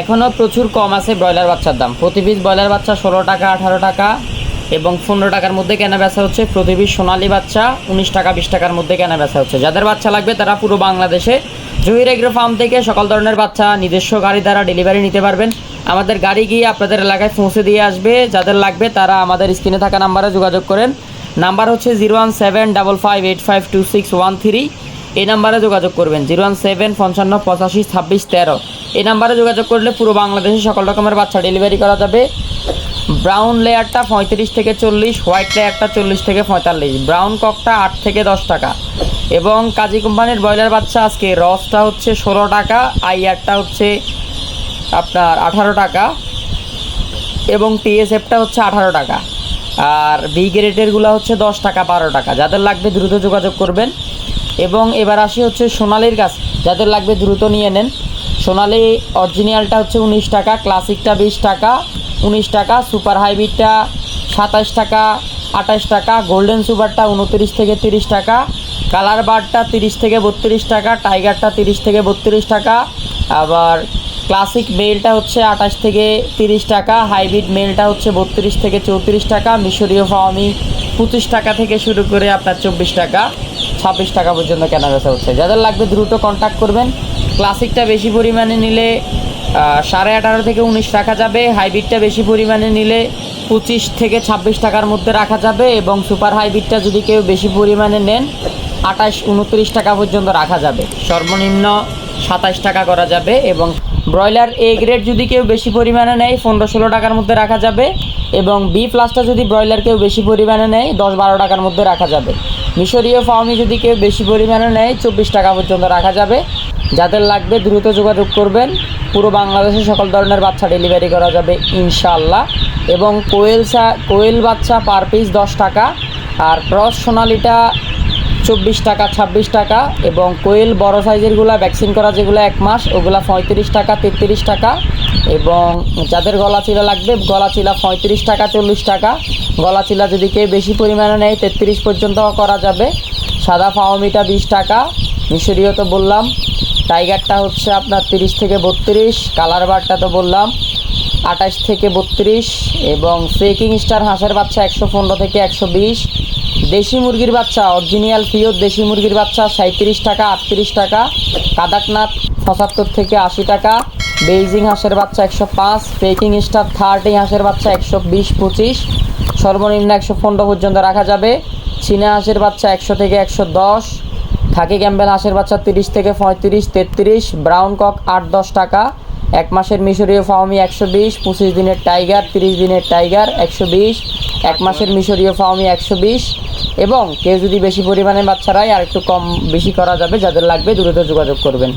এখনও প্রচুর কম আছে ব্রয়লার বাচ্চার দাম। প্রতি পিস ব্রয়লার বাচ্চা ষোলো টাকা, আঠারো টাকা এবং পনেরো টাকার মধ্যে কেনা বেচা হচ্ছে। প্রতি পিস সোনালী বাচ্চা উনিশ টাকা, বিশ টাকার মধ্যে কেনা বেচা হচ্ছে। যাদের বাচ্চা লাগবে তারা পুরো বাংলাদেশে জহির এগ্রো ফার্ম থেকে সকল ধরনের বাচ্চা নিজস্ব গাড়ি দ্বারা ডেলিভারি নিতে পারবেন। আমাদের গাড়ি গিয়ে আপনাদের এলাকায় পৌঁছে দিয়ে আসবে। যাদের লাগবে তারা আমাদের স্ক্রিনে থাকা নাম্বারে যোগাযোগ করেন। নাম্বার হচ্ছে zero one seven double five eight five two six one three. এই নাম্বারে যোগাযোগ করবেন। জিরো ওয়ান সেভেন পঞ্চান্ন পঁচাশি ছাব্বিশ তেরো। এই নাম্বারে যোগাযোগ করলে পুরো বাংলাদেশে সকল রকমের বাচ্চা ডেলিভারি করা যাবে। ব্রাউন লেয়ারটা পঁয়ত্রিশ থেকে চল্লিশ, হোয়াইট লেয়ারটা চল্লিশ থেকে পঁয়তাল্লিশ। ব্রাউন ককটা আট থেকে দশ টাকা। এবং কাজী কোম্পানির ব্রয়লার বাচ্চা আজকে রসটা হচ্ছে ষোলো টাকা, আইয়ারটা হচ্ছে আপনার আঠারো টাকা। এবং টিএসএফটা হচ্ছে আঠারো টাকা। আর বি গ্রেডেরগুলো হচ্ছে দশ টাকা, বারো টাকা। যাদের লাগবে দ্রুত যোগাযোগ করবেন। এবং এবার আসি হচ্ছে সোনালির গাছ যাদের লাগবে দ্রুত নিয়ে নেন। সোনালি অরিজিনালটা হচ্ছে উনিশ টাকা ক্লাসিকটা বিশ টাকা, উনিশ টাকা সুপার হাইব্রিডটা সাতাশ টাকা, আঠাশ টাকা গোল্ডেন সুপারটা উনত্রিশ থেকে তিরিশ টাকা কালার বারটা তিরিশ থেকে বত্রিশ টাকা টাইগারটা তিরিশ থেকে বত্রিশ টাকা, আবার ক্লাসিক মেলটা হচ্ছে আঠাশ থেকে তিরিশ টাকা হাইব্রিড মেলটা হচ্ছে বত্রিশ থেকে চৌত্রিশ টাকা, মিশরীয় ফাওয়ামি পঁচিশ টাকা থেকে শুরু করে আপনার চব্বিশ টাকা, ছাব্বিশ টাকা পর্যন্ত কেনা বেচা হচ্ছে। যাদের লাগবে দ্রুত কন্ট্যাক্ট করবেন ক্লাসিকটা বেশি পরিমাণে নিলে সাড়ে আঠারো থেকে উনিশ রাখা যাবে, হাইব্রিডটা বেশি পরিমাণে নিলে পঁচিশ থেকে ছাব্বিশ টাকার মধ্যে রাখা যাবে এবং সুপার হাইব্রিডটা যদি কেউ বেশি পরিমাণে নেন, আঠাশ উনত্রিশ টাকা পর্যন্ত রাখা যাবে। সর্বনিম্ন সাতাশ টাকা করা যাবে এবং ব্রয়লার এ গ্রেড যদি কেউ বেশি পরিমাণে নেয়, পনেরো ষোলো টাকার মধ্যে রাখা যাবে এবং বি প্লাসটা যদি ব্রয়লার কেউ বেশি পরিমাণে নেয়, দশ বারো টাকার মধ্যে রাখা যাবে। মিশরীয় ফার্মি যদি কেউ বেশি পরিমাণে নেয়, চব্বিশ টাকা পর্যন্ত রাখা যাবে। যাদের লাগবে দ্রুত যোগাযোগ করবেন। পুরো বাংলাদেশে সকল ধরনের বাচ্চা ডেলিভারি করা যাবে ইনশাল্লাহ এবং কোয়েল কোয়েল বাচ্চা পার পিস দশ টাকা, আর ক্রস সোনালিটা চব্বিশ টাকা, ছাব্বিশ টাকা, এবং কোয়েল বড় সাইজেরগুলো ভ্যাকসিন করা যেগুলো এক মাস, ওগুলো পঁয়ত্রিশ টাকা, তেত্রিশ টাকা, এবং যাদের গলা চিলা লাগবে গলা চিলা পঁয়ত্রিশ টাকা, চল্লিশ টাকা। গলা চিলা যদি কেউ বেশি পরিমাণে নেয়, তেত্রিশ পর্যন্ত করা যাবে। সাদা ফাওমিটা বিশ টাকা, মিশরীয় তো বললাম। টাইগারটা হচ্ছে আপনার তিরিশ থেকে বত্রিশ, কালার বারটা তো বললাম, আঠাশ থেকে বত্রিশ, এবং ফেকিং স্টার হাঁসের বাচ্চা একশো পনেরো থেকে একশো বিশ। দেশি মুরগির বাচ্চা অরিজিনাল পিওর দেশি মুরগির বাচ্চা সাঁত্রিশ টাকা, আটত্রিশ টাকা, কাদাকনাথ পঁচাত্তর থেকে আশি টাকা, বেইজিং হাঁসের বাচ্চা একশো পাঁচ ফেকিং স্টার থার্টি হাঁসের বাচ্চা একশো বিশ পঁচিশ, সর্বনিম্ন একশো পনেরো পর্যন্ত রাখা যাবে। চীনা হাঁসের বাচ্চা একশো থেকে একশো দশ খাকি ক্যাম্বেল হাঁসের বাচ্চা তিরিশ থেকে পঁয়ত্রিশ, তেত্রিশ, ব্রাউন কক আট, দশ টাকা। এক মাসের মিশরীয় ফাওমি একশো বিশ, পঁচিশ দিনের টাইগার, তিরিশ দিনের টাইগার একশো বিশ, এক মাসের মিশরীয় ফাওমি একশো বিশ। এবং কেউ যদি বেশি পরিমাণে বাচ্চারাই আর একটু কম বেশি করা যাবে, যাদের লাগবে দ্রুত যোগাযোগ করবেন।